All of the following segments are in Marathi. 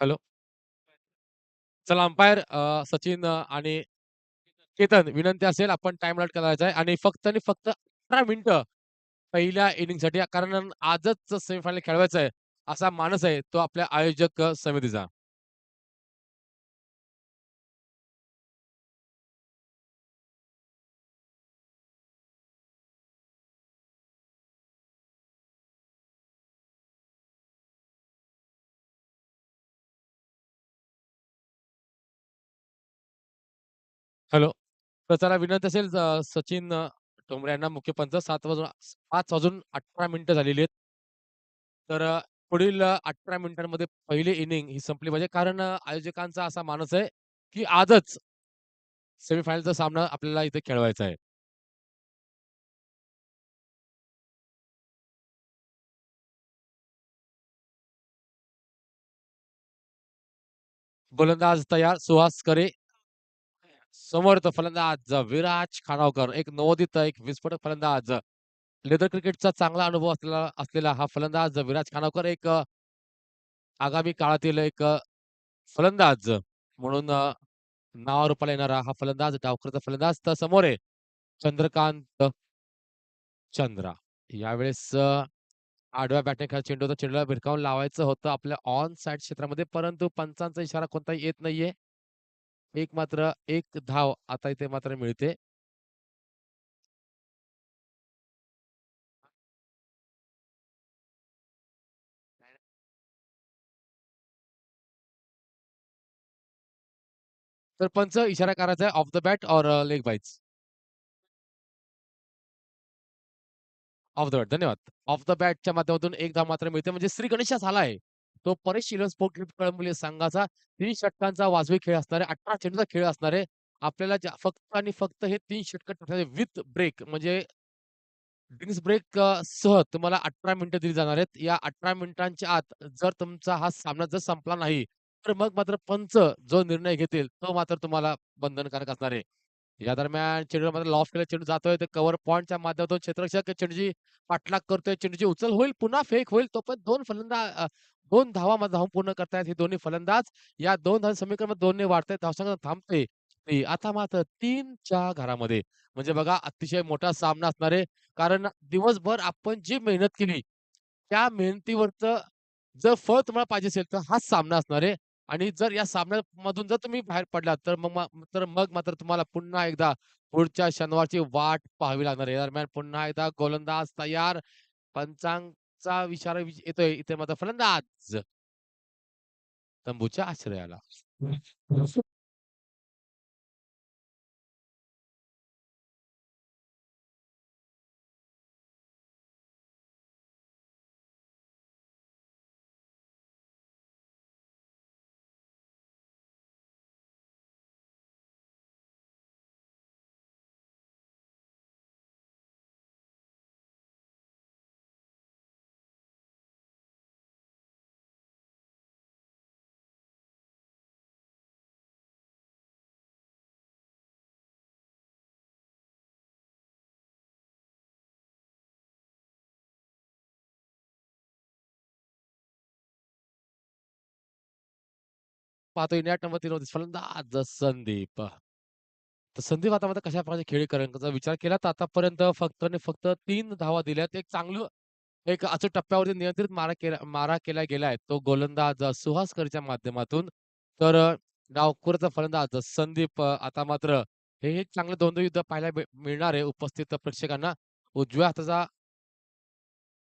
हॅलो. चला अंपायर सचिन आणि केतन विनंती असेल आपण टाइम आउट करायचा आहे आणि फक्त आणि फक्त 18 मिनिटं पहिल्या इनिंगसाठी कारण आजच सेमीफायनल खेळवायचं आहे, असा मानस आहे तो आपल्या आयोजक समितीचा. हॅलो. तर चला विनंती असेल अ, सचिन अ, ठोंबरे यांना मुख्य पंच 7 वाजून 5 वाजून 18 मिनिटं झालेली आहेत. तर अ, पुढील अ, 18 मिनिटांमध्ये पहिली इनिंग ही संपली पाहिजे कारण अ, आयोजकांचा असा मानस आहे, की आजच सेमीफायनलचा सामना आपल्याला इथे खेळवायचा आहे. गोलंदाज तयार सुहास करे. समर्थ फलंदाज विराज खानावकर. एक नवोदित, एक विस्फोटक फलंदाज. लेदर क्रिकेटचा चांगला अनुभव असलेला असलेला हा फलंदाज विराज खानावकर एक आगामी काळातील एक फलंदाज म्हणून नावारूपाला येणारा हा फलंदाज, डावकरचा फलंदाज. तर समोर आहे चंद्रकांत चंद्रा. यावेळेस आडव्या बॅटने चेंडू होता. चेंडूला भिरकावून लावायचं होतं आपल्या ऑन साइड क्षेत्रामध्ये, परंतु पंचांचा इशारा कोणताही येत नाहीये. एक मात्र एक धाव आता इथे मात्र मिळते. तर पंच इशारा करायचा आहे ऑफ द बॅट और leg byes off the bat. धन्यवाद. ऑफ द बॅटच्या माध्यमातून एक धाव मात्र मिळते म्हणजे श्री गणेशा आहे तो परेश स्पोर्ट क्रिकेट कळंबोली संघाचा तीन षटकांचा वाजवी खेळ असणार आहे. 18 चेंडूचा खेळ असणार आहे. आपल्याला फक्त आणि फक्त हे तीन षटक विथ ब्रेक म्हणजे ड्रिंक्स ब्रेक सह तुम्हाला 18 मिनिटं दिली जाणार आहेत. या 18 मिनिटांच्या आत जर तुमचा हा सामना जर संपला नाही, तर मग मात्र पंच जो निर्णय घेतील, तो मात्र तुम्हाला बंधनकारक असणार आहे. या दरम्यान चेंडूला मध्ये लॉफ्ट केला चेंडू जातोय तर कव्हर पॉइंटच्या माध्यमातून क्षेत्ररक्षक चेंडूची पाठलाग करतोय. चेंडूची उचल होईल, पुन्हा फेक होईल. तो पण दोन फलंदाज दोन 2 धावा धावून पूर्ण करतायत हे दोन्ही फलंदाज. या दोन धाव समीकरणात 2 ने वाढतायत. धावसंख्या थांबते. आता मात्र तीनच्या घरामध्ये. म्हणजे बघा अतिशय मोठा सामना असणार आहे. कारण दिवसभर आपण जी मेहनत केली, त्या मेहनतीवरचं जर फळ तुम्हाला पाहिजे असेल, तर हाच सामना असणार आहे. आणि जर या सामन्यामधून जर तुम्ही बाहेर पडलात, तर मग तर मग मात्र तुम्हाला पुन्हा एकदा पुढच्या शनिवारची वाट पाहावी लागणार आहे. दरम्यान पुन्हा एकदा गोलंदाज तयार. पंचांगचा विचार येतोय. इथे मात्र फलंदाज. तंबूच्या आश्रयाला. पाहतोय नेट नंबर तीन वरती फलंदाज संदीप. तर संदीप आता मध्ये कशा प्रकारचे खेळी करण्याचा विचार केला तर आतापर्यंत फक्त आणि फक्त तीन धावा दिल्यात. एक चांगलं एक अचूक टप्प्यावरती नियंत्रित मारा केला मारा केला गेलाय. तो गोलंदाज सुहासकरच्या माध्यमातून. तर अ, डावखुराचा फलंदाज संदीप आता मात्र हे एक चांगलं द्वंद्व युद्ध पाहायला मिळणार आहे उपस्थित प्रेक्षकांना. उजव्या हाताचा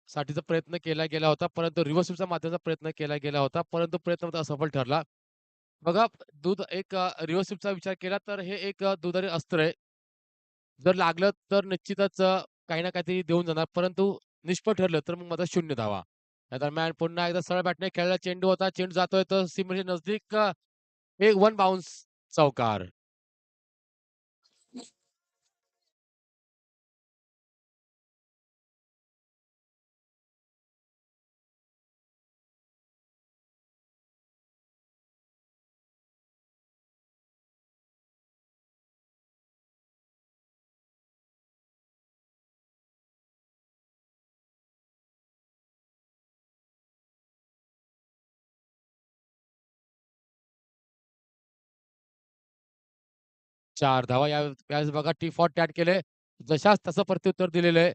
साठीचा प्रयत्न केला गेला होता, परंतु रिव्हर्सिपचा माध्यमाचा प्रयत्न केला गेला होता, परंतु प्रयत्न असफल ठरला. बघा दूध एक अ, विचार केला तर हे एक दुधारी अस्त्र आहे. जर लागलं तर निश्चितच काही ना काहीतरी देऊन जाणार, परंतु निष्फळ ठरलं तर मग माझा शून्य धावा. या दरम्यान पुन्हा एकदा सरळ बॅटने खेळला चेंडू होता. चेंडू जातोय तर सीमेच्या नजदीक एक वन बाउन्स चौकार. चार धावा या यावेळेस बघा टी फॉर टॅट केले. जशास तसं प्रत्युत्तर दिलेलं आहे.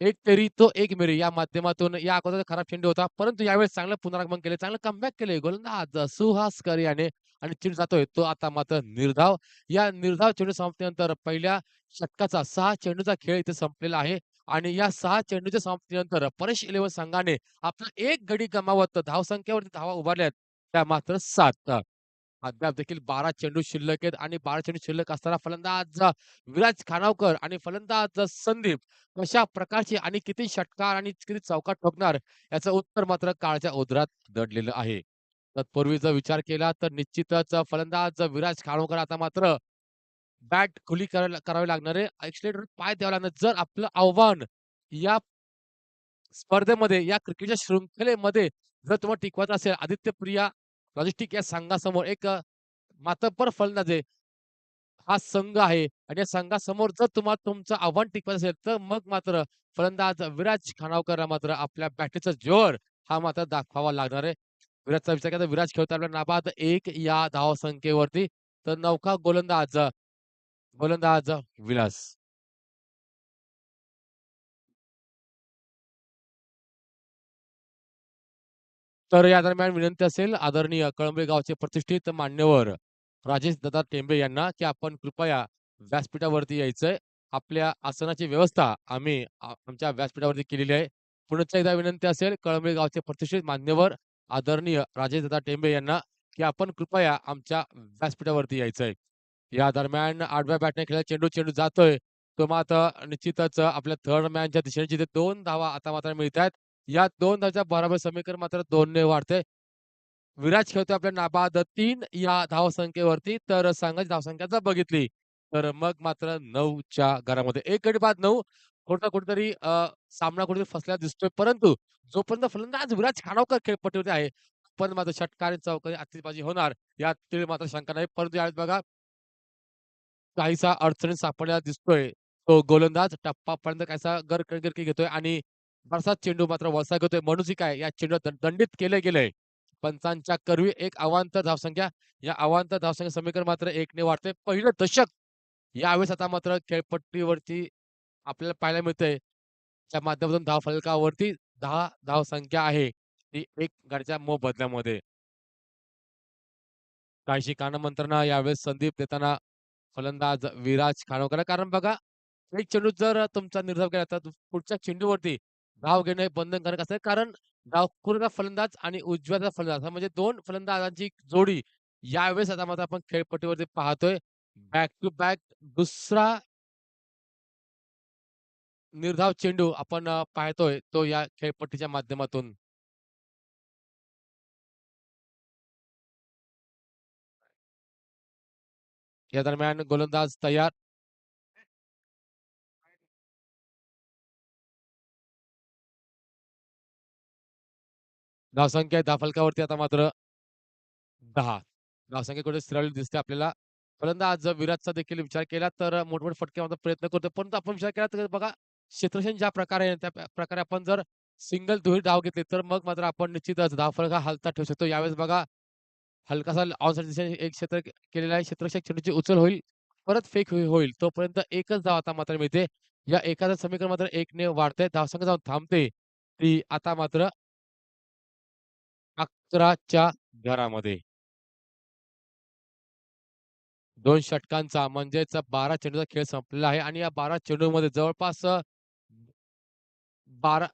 एक तेरी तो एक मेरी या माध्यमातून या अगोदर खराब चेंडू होता. परंतु यावेळेस चांगलं पुनरागमन केले. चांगलं कमबॅक केले. गोलंदाज कर याने आणि चेंडू जातोय. तो आता मात्र निर्धाव. या निर्धाव चेंडू समाप्तीनंतर पहिल्या षटकाचा सहा चेंडूचा खेळ इथे संपलेला आहे आणि या सहा चेंडूच्या समाप्तीनंतर परेश इलेव्हन संघाने आपला एक गडी गमावत धावसंख्येवरती धावा उभारल्यात. त्या मात्र सात अद्याप देखील 12 चेंडू शिल्लक आहेत आणि 12 चेंडू शिल्लक असताना फलंदाज विराज खानावकर आणि फलंदाज संदीप कशा प्रकारची आणि किती षटकार आणि किती चौका ठोकणार याचं उत्तर मात्र काळच्या ओघात दडलेलं आहे. तत्पूर्वी जर विचार केला तर निश्चितच फलंदाज विराज खानोकर आता मात्र बॅट खुली करावी लागणार आहे. एक्सेलरेटर पाय द्यावा लागणार. जर आपलं आव्हान या स्पर्धेमध्ये, या क्रिकेटच्या शृंखलेमध्ये जर तुम्हाला टिकवायचं असेल, आदित्य प्रिया लॉजिस्टिक या संघासमोर एक अ, मातब्बर फलंदाज आहे. हा संघ आहे आणि या संघासमोर जर तुम्हाला तुमचं आव्हान टिकवायचं असेल, तर मग मात्र फलंदाज विराज खानावकरला मात्र आपल्या बॅटरीचा जोर हा मात्र दाखवावा लागणार आहे. विराजचा विचार केला विराज खेळतो आपल्या नाबाद एक या धावसंख्येवरती. तर नौका गोलंदाज गोलंदाज विलास. तर या दरम्यान विनंती असेल आदरणीय कळंबे गावचे प्रतिष्ठित मान्यवर राजेश दादा टेंबे यांना, की आपण कृपया व्यासपीठावरती यायचंय. आपल्या आसनाची व्यवस्था आम्ही आमच्या व्यासपीठावरती केलेली आहे. पुन्हा एकदा विनंती असेल कळंबे गावचे प्रतिष्ठित मान्यवर आदरणीय राजेश दादा टेंबे यांना, की आपण कृपया आमच्या व्यासपीठावरती यायचंय. या दरम्यान आडव्या बॅटने खेळलेला चेंडू, चेंडू जातोय. तो मात्र निश्चितच आपल्या थर्ड मॅनच्या दिशेने जिथे दोन धावा आता मात्र मिळतायत. या दोन धावच्या बराबर समीकरण मात्र 2 ने वाढतंय. विराज खेळतोय आपल्या नाबाद तीन या धावसंख्येवरती. तर संघाची धावसंख्या जर बघितली, तर मग मात्र नऊच्या घरामध्ये. एक गडी बाद नऊ कुठं कुठेतरी सामना कुठेतरी फसलेला दिसतोय. परंतु जोपर्यंत फलंदाज विराज खानावकर खेळपट्टीवरती आहे, पण मात्र षटकार चौकारी आतिषबाजी होणार यात मात्र शंका नाही. परंतु यावेळेस बघा काहीसा अडचणीत सापडलेला दिसतोय. तो गोलंदाज टप्पापर्यंत काहीसा गरकगरकी घेतोय आणि बराचसा चेंडू मात्र वळसागतोय घेतोय. म्हणून काय या चेंडू दंडित केलं गेलंय. पंचांच्या करवी एक अवांतर धावसंख्या. या अवांतर धावसंख्या समीकरण मात्र 1 ने वाढतंय. पहिलं दशक यावेळेस आता मात्र खेळपट्टीवरती आपल्याला पाहायला मिळतंय. त्या माध्यमातून धाव फलकावरती दहा धावसंख्या आहे. ती 1 गडच्या मोबदल्यामध्ये. काहीशी कानमंत्रणा यावेळेस संदीप देताना फलंदाज विराज खानोकर. कारण बघा, एक चेंडू जर तुमचा निर्धाव केला तर पुढच्या चेंडूवरती धाव घेणे बंधनकारक असते. कारण डावखुरा फलंदाज आणि उजव्याचा फलंदाज हा म्हणजे 2 फलंदाजांची जोडी यावेळेस आता मात्र आपण खेळपट्टीवरती पाहतोय. बॅक टू बॅक दुसरा निर्धाव चेंडू आपण पाहतोय तो या खेळपट्टीच्या माध्यमातून. या दरम्यान गोलंदाज तयार. धावसंख्या धावफलकावरती आता मात्र दहा धावसंख्या कुठे स्थिरावली दिसते आपल्याला. फलंदाज जर विराटचा देखील विचार केला तर मोठमोठे फटके मात्र प्रयत्न करतो परंतु आपण विचार केला तर बघा क्षेत्ररक्षण ज्या प्रकारे त्या प्रकारे आपण जर सिंगल दुहेरी धाव घेतली तर मग मात्र आपण निश्चितच धाव फलका हलता ठेवू शकतो. यावेळेस बघा हलकासा ऑनसाइड दिशेने एक क्षेत्र केलेला आहे. क्षेत्ररक्षक चेंडूची उचल होईल. परत फेक हो-, होईल. तोपर्यंत एकच धाव आता मात्र मिळते. या एकाचं समीकरण मात्र एक ने वाढते धावसंख्या जाऊन थांबते. ती आता मात्र 11च्या घरामध्ये. दोन षटकांचा म्हणजेच 12 चेंडूचा खेळ संपलेला आहे आणि या 12 चेंडूमध्ये जवळपास बारा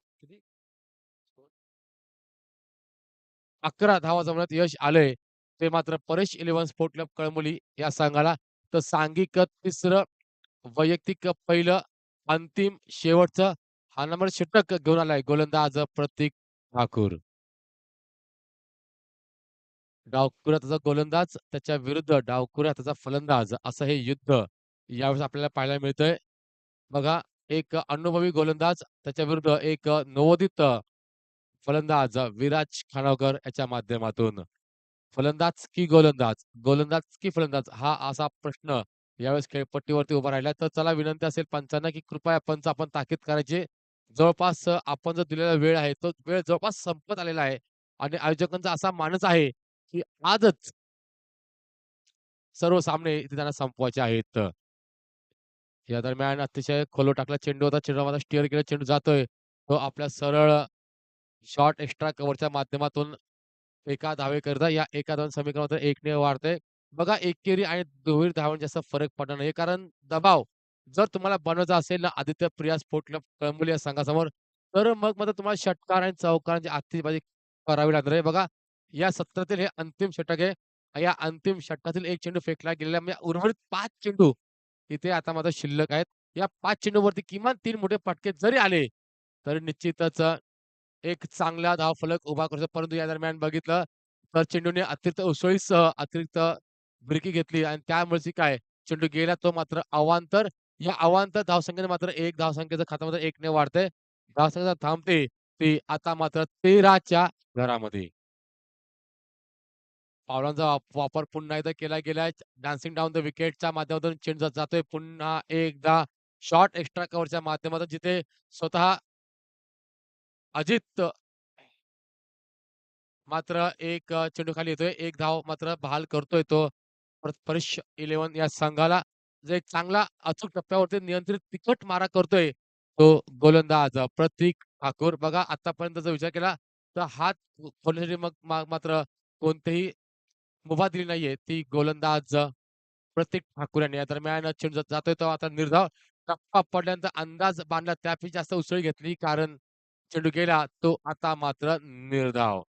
अकरा धावा जमण्यात यश आले ते मात्र Paresh eleven sport club Kalamboli या संघाला. तर सांघिक तिसरं, वैयक्तिक पहिलं, अंतिम शेवटचं हा नंबर षटक घेऊन आलाय गोलंदाज प्रतीक ठाकूर. डावखुरा त्याचा गोलंदाज, त्याच्या विरुद्ध डावखुरा त्याचा फलंदाज असं हे युद्ध यावेळेस आपल्याला पाहायला मिळतंय. बघा एक अनुभवी गोलंदाज, त्याच्या विरुद्ध एक नवोदित फलंदाज विराज खानोकर याच्या माध्यमातून. फलंदाज की गोलंदाज? गोलंदाज की फलंदाज? हा असा प्रश्न यावेळेस खेळपट्टीवरती उभा राहिला. तर चला विनंती असेल पंचांना, की कृपया पंच आपण ताकीद करायचे जवळपास आपण जो दिलेला वेळ आहे, तो वेळ जवळपास संपत आलेला आहे आणि आयोजकांचा असा मानस आहे, की आजच सर्व सामने इथे त्यांना संपवायचे आहेत. या दरम्यान अतिशय खोलो टाकला चेंडू होता. चेंडूला स्टिअर केला. चेंडू जातोय. तो आपल्या सरळ शॉर्ट एक्स्ट्रा कव्हरच्या माध्यमातून एका धावे करता या एका दोन समीकरण एकने वाढते बघा एकेरी आणि दुहेरी धावण जास्त फरक पडणार नाही. कारण दबाव जर तुम्हाला बनवायचा असेल ना आदित्य प्रिया स्पोर्ट क्लब कळंबोली या संघासमोर, तर मग मात्र तुम्हाला षटकार आणि चौकारांची म्हणजे आत्तीबाजी करावी लागणार आहे. बघा या सत्रातील हे अंतिम षटक आहे. या अंतिम षटकातील एक चेंडू फेकला गेलेला म्हणजे उर्वरित पाच चेंडू इथे आता मात्र शिल्लक आहेत. या पाच चेंडूवरती किमान तीन मोठे फटके जरी आले, तरी निश्चितच एक चांगला धावफलक उभा करतो परंतु या दरम्यान बघितलं तर चेंडूने अतिरिक्त उसळीसह अतिरिक्त ब्रेकी घेतली आणि त्यामुळे काय चेंडू गेला तो मात्र अवांतर. या अवांतर धावसंख्येने मात्र एक धावसंख्येचं खातं मात्र 1 ने वाढतंय. धावसंख्या थांबते ती आता मात्र 13च्या घरामध्ये. पावलांचा वापर पुन्हा एकदा केला गेलाय. डान्सिंग डाउन द विकेटच्या माध्यमातून चेंडू जातोय पुन्हा एकदा शॉर्ट एक्स्ट्रा कव्हरच्या माध्यमातून जिथे स्वतः अजित मात्र एक चेंडू खाली येतोय. एक धाव मात्र बहाल करतोय तो परिश 11 या संघाला. जे एक चांगला अचूक टप्प्यावरती नियंत्रित तिखट मारा करतोय तो गोलंदाज प्रतीक ठाकूर. बघा आतापर्यंत जर विचार केला तर हात खोलण्यासाठी मग मात्र कोणतेही मुभा दिली नाहीये. ती गोलंदाज प्रतीक ठाकूर यांनी. या दरम्यान चेंडू जातोय तो आता निर्धाव टप्पा पडल्यानंतर अंदाज बांधला त्यापेक्षा जास्त उसळी घेतली कारण चेंडू गेला तो आता मात्र निर्धाव.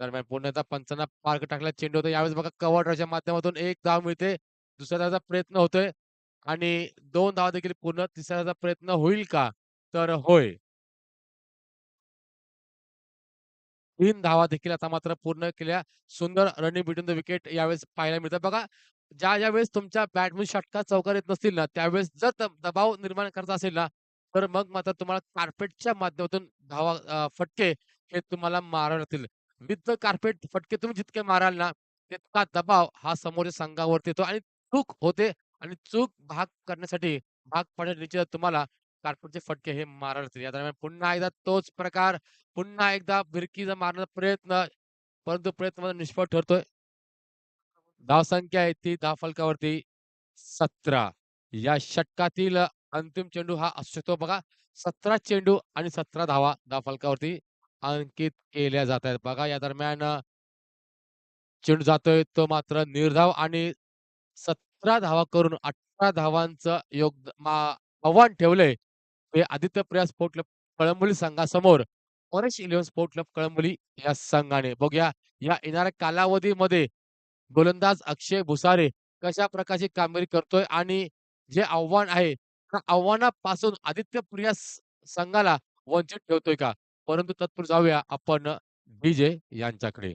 दरम्यान पुण्याचा पंचांना पार्क टाकला चेंडू होता. यावेळेस बघा कव्हर माध्यमातून एक धाव मिळते. दुसऱ्या धावाचा प्रयत्न होतोय आणि दोन धावा देखील पूर्ण. तिसऱ्या धावाचा प्रयत्न होईल का? तर होय. तीन धावा देखील आता मात्र पूर्ण केल्या. सुंदर रनिंग बिटवीन द विकेट यावेळेस पाहायला मिळतात बघा ज्या ज्या वेळेस तुमच्या बॅटमधून षटकार चौकार येत नसतील ना, त्यावेळेस जर दबाव निर्माण करत असेल ना, तर मग मात्र तुम्हाला कार्पेटच्या माध्यमातून धावा फटके हे तुम्हाला मारावे लागतील. विथ द कार्पेट फटके तुम्ही जितके माराल ना, तितका दबाव हा समोरच्या संघावरती येतो आणि चूक होते आणि चूक भाग करण्यासाठी भाग पाडण्यासाठी निश्चितच तुम्हाला कार्पेटचे फटके हे मारत लागतील. या दरम्यान पुन्हा एकदा तोच प्रकार, पुन्हा एकदा बिरकीचा मारण्याचा प्रयत्न, परंतु प्रयत्न निष्फळ ठरतोय. धावसंख्या आहे ती धावफलकावरती 17. या षटकातील अंतिम चेंडू हा असू शकतो बघा. 17 चेंडू आणि 17 धावा धावफलकावरती अंकित केल्या जात आहेत. बघा या दरम्यान चेंडू जातोय तो मात्र निर्धाव आणि 17 धावा करून 18 धावांचं योग आव्हान ठेवलंय. Aditya Priya sport club Kalamboli संघासमोर orange eleven sport club Kalamboli या संघाने. बघूया या येणाऱ्या कालावधीमध्ये गोलंदाज अक्षय भुसारे कशा प्रकारची कामगिरी करतोय आणि जे आव्हान आहे त्या आव्हानापासून आदित्य प्रिया संघाला वंचित ठेवतोय का? परंतु तत्पूर जाऊया आपण विजय यांच्याकडे.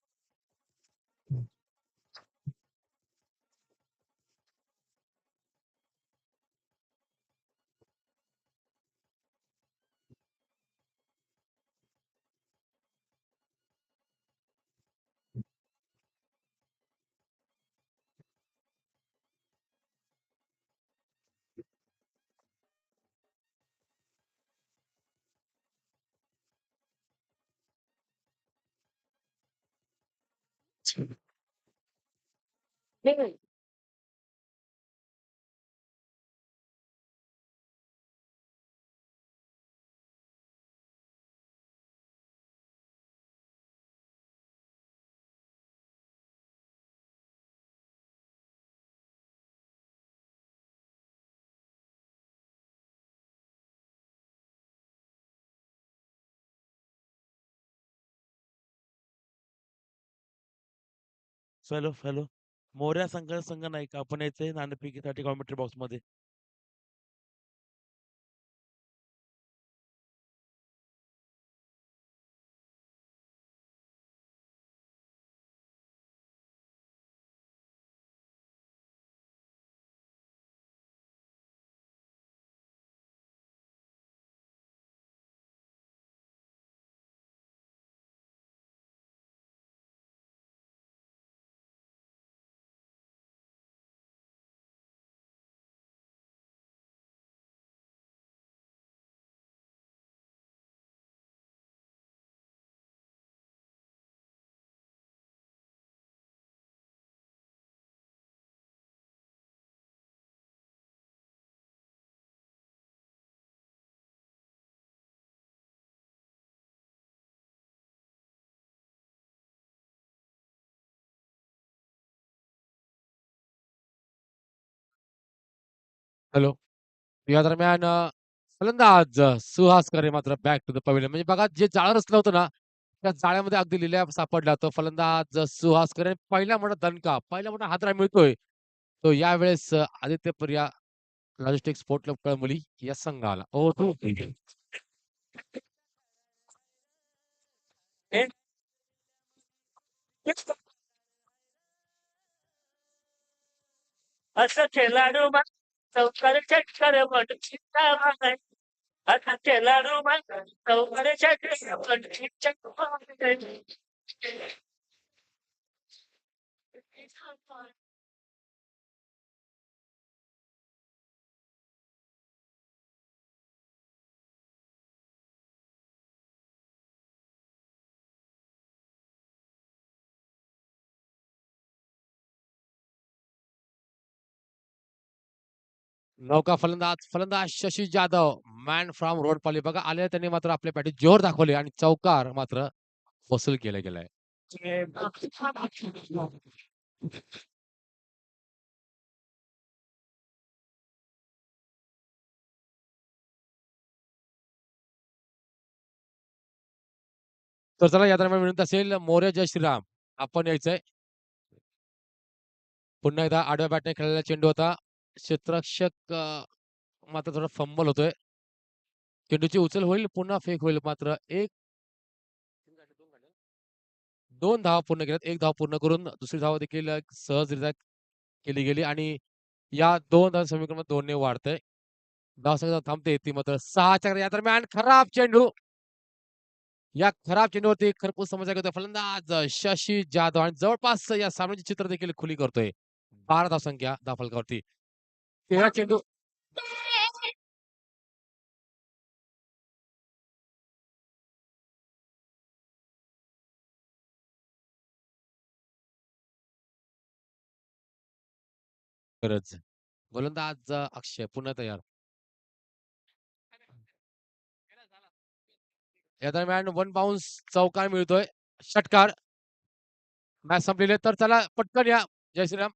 恋愛。हॅलो, हॅलो. मोऱ्या संघ संघ नाही का? आपण यायचंय नाणेफेकीसाठी कॉमेंट्री बॉक्समध्ये. हॅलो. या दरम्यान अ, फलंदाज अ, सुहास करे मात्र बॅक टू द पवेलियन म्हणजे बघा जे जाळं रचलं होतं ना, त्या जाळ्यामध्ये अगदी लिलया सापडला. तो फलंदाज सुहासकर सुहास करे पहिला मोठा दणका, पहिला मोठा हादरा मिळतोय. तो यावेळेस अ, Aditya Priya logistic sport club Kalamboli या संघाला. ओ हो असं खेळाडू मग चौकार चक्कर म्हणून मागाय आता खेळाडू मग चौकार चक्कर म्हणून नौका फलंदाज, फलंदाज शशी जाधव, मॅन फ्रॉम रोडपाली बघा आले त्यांनी मात्र आपल्या पॅटी जोर दाखवले आणि चौकार मात्र वसूल केला गेलाय. तर चला या दरम्यान विनंती असेल मोरे जय श्रीराम आपण यायचंय. पुन्हा एकदा आडव्या बॅटने खेळलेला चेंडू होता. क्षेत्ररक्षक अ, मात्र थोडा फंबल होतोय. चेंडूची उचल होईल, पुन्हा फेक होईल मात्र एक 2 धावा पूर्ण केल्यात. 1 धाव पूर्ण करून दुसरी धाव देखील अ, सहजरित्या केली गेली आणि या 2 धाव समीकरण 2 ने वाढतंय. धावसंख्या थांबते ती मात्र 6 च्या या दरम्यान खराब चेंडू. या खराब चेंडूवरती खरपूस समस्या घेतोय फलंदाज शशी जाधव आणि जवळपास या सामन्याचे चित्र देखील खुली करतोय. 12 धावसंख्या धावफलकावरती. 13 चेंडू गरज. गोलंदाज अक्षय पुन्हा तयार. या दरम्यान वन बाउन्स चौकार मिळतोय. षटकार. मॅच संपलेली तर चला पटकन या. जय श्रीराम.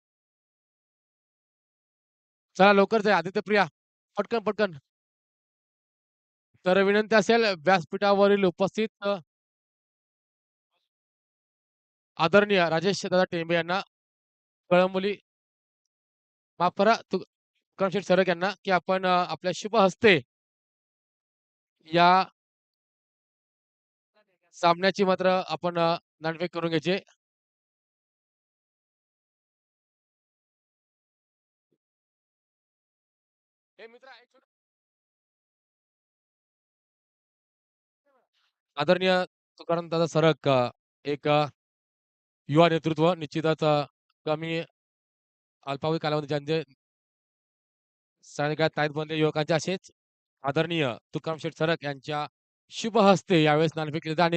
चला लवकर जाय आदित्य प्रिया. पटकन, पटकन. तर विनंती असेल व्यासपीठावरील उपस्थित आदरणीय राजेश दादा टेंबे यांना कळमुली माफ करा तुकाराम शेठ सरक यांना, की आपण आपल्या शुभ हस्ते या सामन्याची मात्र आपण अ, करून घ्यायचे आदरणीय तुकाराम दादा सरक एक युवा नेतृत्व निश्चितच कमी अल्पावधी कालावधी ज्यांचे सायंकाळ ताईत बनले युवकांचे असेच आदरणीय तुकाराम शेठ सरक यांच्या शुभ हस्ते यावेळेस नाणेफेक केले. जाते आणि